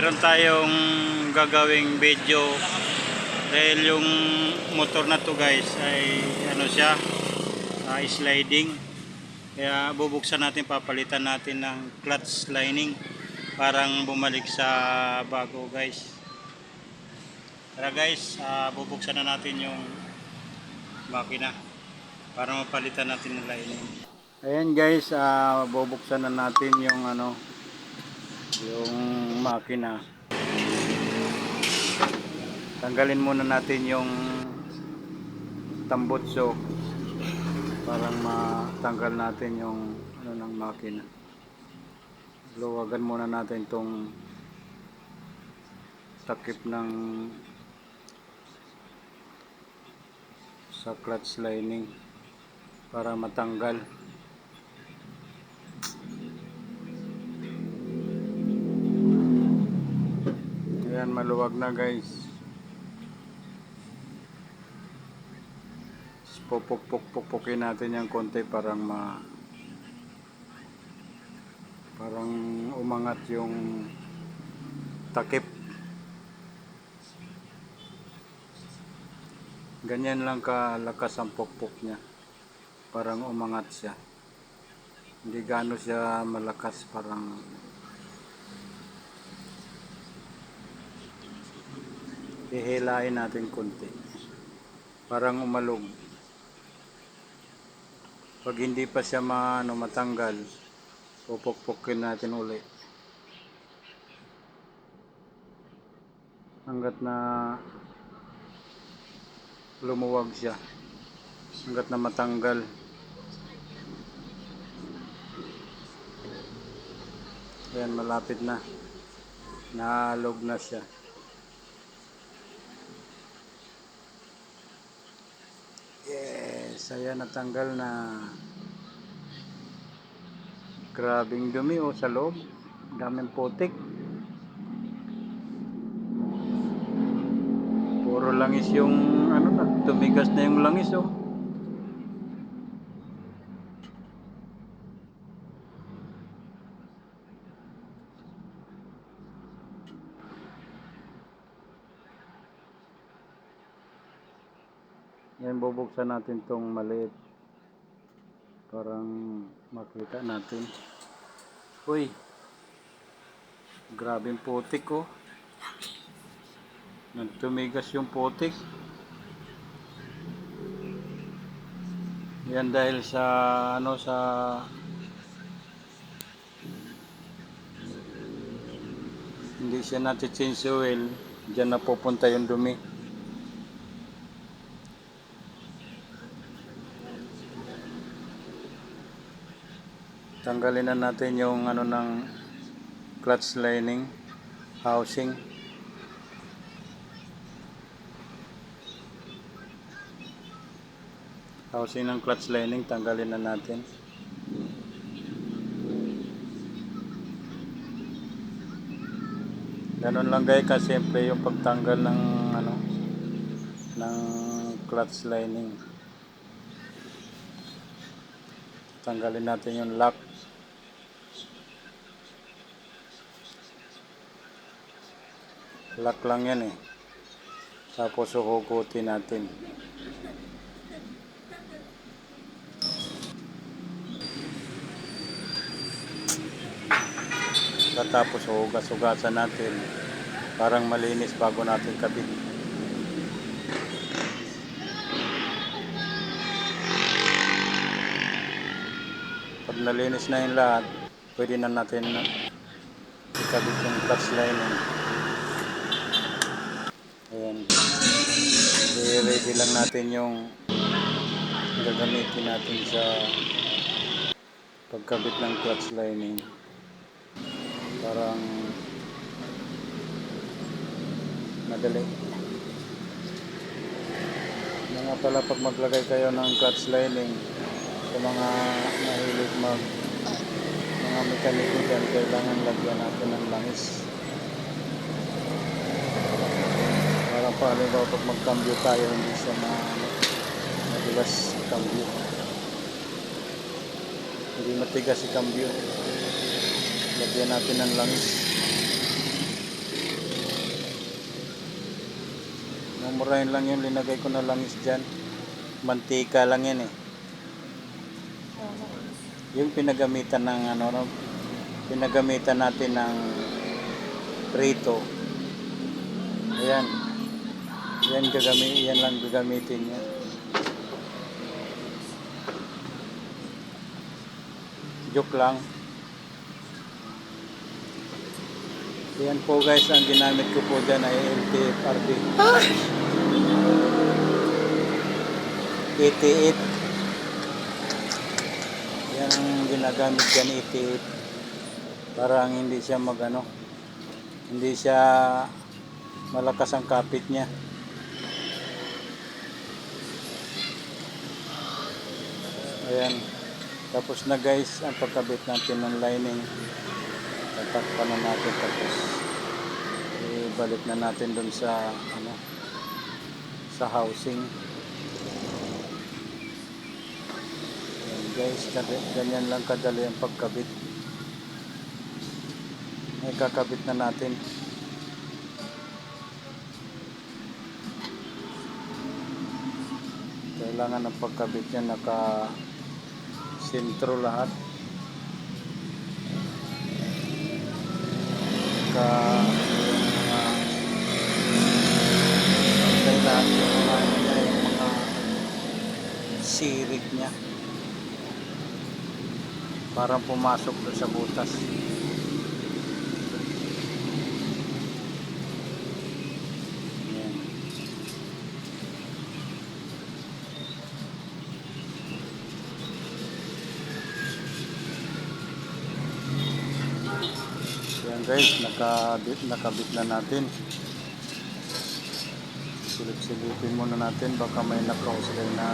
meron tayong gagawing video dahil yung motor na to guys ay ano siya ah, sliding. Kaya bubuksan natin papalitan natin ng clutch lining. Parang bumalik sa bago guys. Tara guys ah, bubuksan na natin yung makina para mapalitan natin ng lining. Ayan guys ah, bubuksan na natin yung ano yung makina. Tanggalin muna natin yung tambutso parang matanggal natin yung ano ng makina. Luwagan muna natin tong takip ng sa clutch lining para matanggal Ayan, maluwag na guys. Pupuk-puk-pukin natin yung konti parang ma parang umangat yung takip. Ganyan lang kalakas ang pukpuk niya. Parang umangat siya. Hindi gaano siya malakas parang hihilain natin konti. Parang umalog. Pag hindi pa siya ma, ano, matanggal pupukpukin natin uli. Hanggat na lumuwag siya. Hanggat na matanggal. Ayan, malapit na. Naalog na siya Yes, ayan natanggal na. Grabing dumi oh sa loob. Daming putik. Puro langis yung ano na, tumigas na yung langis oh. Yan, bubuksan natin tong maliit. Parang makita natin. Uy! Grabing putik oh. Nagtumigas yung putik. Yan dahil sa ano sa hindi siya natin-change oil, diyan na pupunta yung dumi. Tanggalin na natin yung ano ng clutch lining housing. Housing ng clutch lining tanggalin na natin. Ganun lang guys kasi siyempre yung pagtanggal ng ano ng clutch lining. Tanggalin natin yung lock lock lang yan eh. Tapos huhugutin natin. Tapos hugas-hugasan natin. Parang malinis bago natin kabit. Pag nalinis na yung lahat pwede na natin na ikabit yung clutch lining i-ready lang natin yung gagamitin natin sa pagkabit ng clutch lining. Parang madali. Mga pala pag maglagay kayo ng clutch lining sa mga mahilig mag mga mekaniko dyan kailangan lagyan natin ng langis pa halimbawa pag magkambyo tayo hindi sa mga madalas kambyo hindi matigas si ikambyo lagyan natin ng langis. Mumurahin lang yun linagay ko na langis dyan. Mantika lang yan eh. Yung pinagamitan ng ano pinagamitan natin ng prito. Ayan. Yan gagami, yan lang gagamitin niya. Joke lang. Yan po guys, ang ginamit ko po dyan ay LTFRB. 88. Yan ang ginagamit dyan, 88. Parang hindi siya magano. Hindi siya malakas ang kapit niya. Ayan. Tapos na guys, ang pagkabit natin ng lining. Tatakpan na natin tapos ibalik na natin dun sa ano sa housing. Ayan guys, ganyan lang kadali ang pagkabit. May kakabit na natin. Kailangan ang pagkabit niya naka sentro lahat. Yung mga kailangan yung mga, yung mga sirik niya. Parang pumasok doon sa butas. Guys, nakabit, nakabit na natin. Silip-silipin muna natin, baka may nakausay na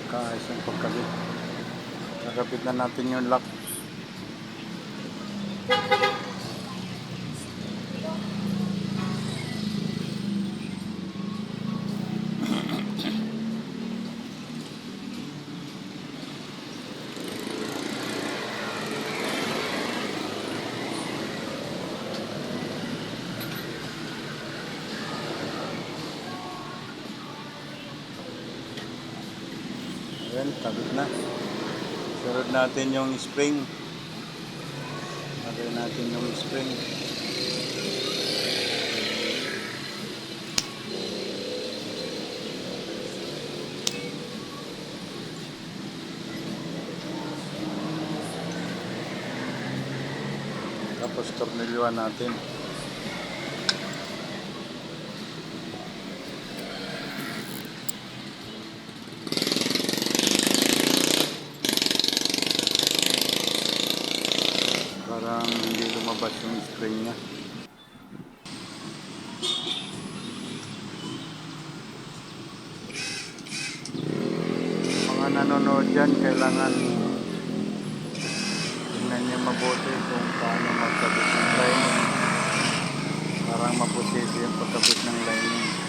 nakaayos yung pagkabit. Nakabit na natin yung lock. Ayan, kabit na. Sunod natin yung spring. Lagay natin yung spring. Tapos tornilyuan natin. Parang hindi lumabas yung spring niya. Mga nanonood dyan, kailangan tingnan niyo mabuti kung paano magkabit ng lining. Parang mapusido yung pagkabit ng lining.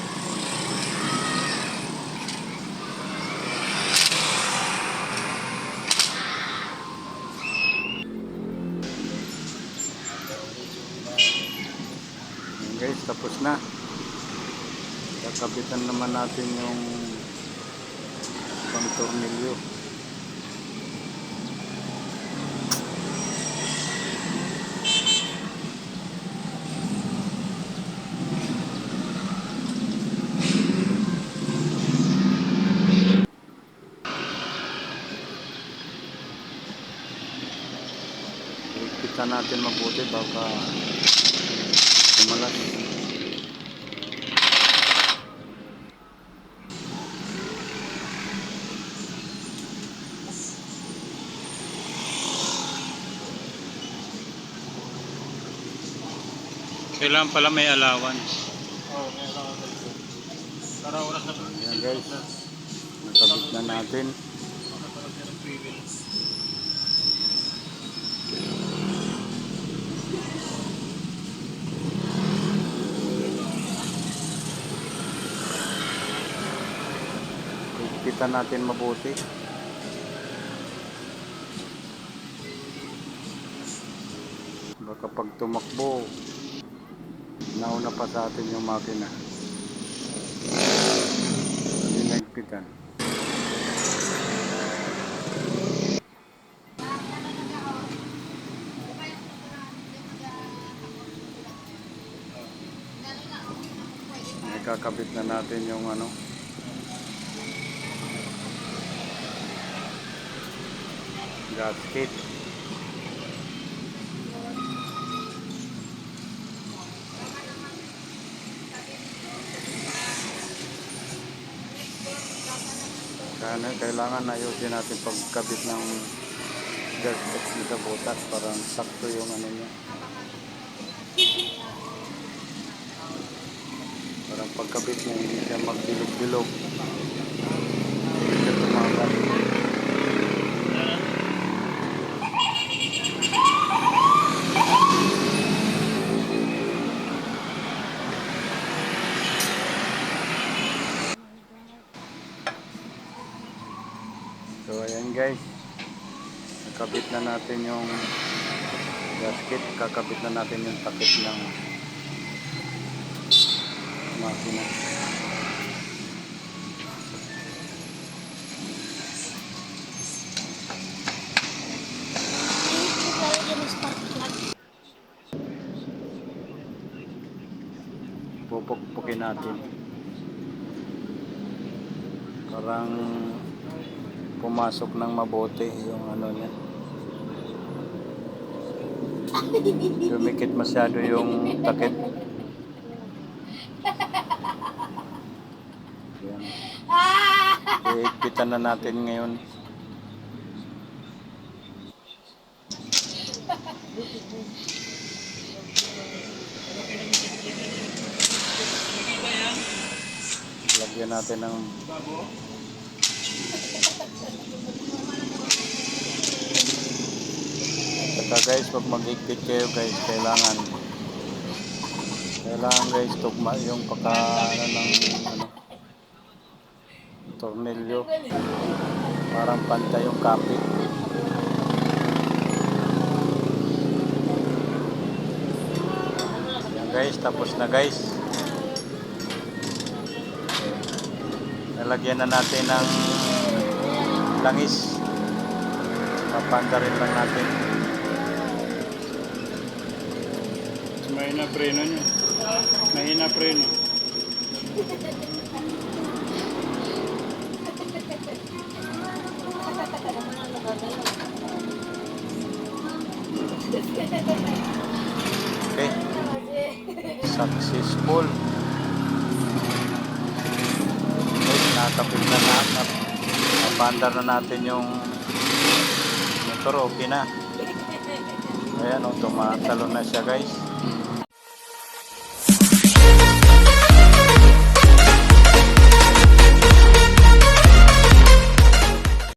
Ayan guys, tapos na. Kakabitan naman natin yung pang tornilyo. Kita natin mabuti baka Kumalas. Kailangan pala may allowance. Oo, may allowance. Para oras na. Ayan guys. Nakabit na natin. Para siya ng free. Kita natin mabuti. Baka pag tumakbo, Nauna pa sa atin yung makina. Hindi nagpitan. Nakakabit na natin yung ano. Gasket. Kaya kailangan ayusin natin pagkabit ng gasket sa butas para sakto yung ano niya. Parang pagkabit niya hindi siya magbilog-bilog. Hindi siya tumakas. So ayan guys. Nakabit na natin yung gasket. Kakabit na natin yung takip ng makina. Pupukpukin natin. Parang pumasok ng mabuti yung ano niya. Dumikit masyado yung takip. Yan. Iigpitan na natin ngayon. Lagyan natin ng Saka guys, pag mag-igpit kayo guys, kailangan kailangan guys tugma yung paka ano ng ano tornilyo. Parang pantay yung kapit. Yan guys tapos na guys. Nalagyan na natin ng langis. Papanda rin lang natin mahina preno niya. Mahina preno. Okay. Successful. Okay, nakapit na natin. Napanda na natin yung motor. Okay na. Ayan o tumatalo na siya guys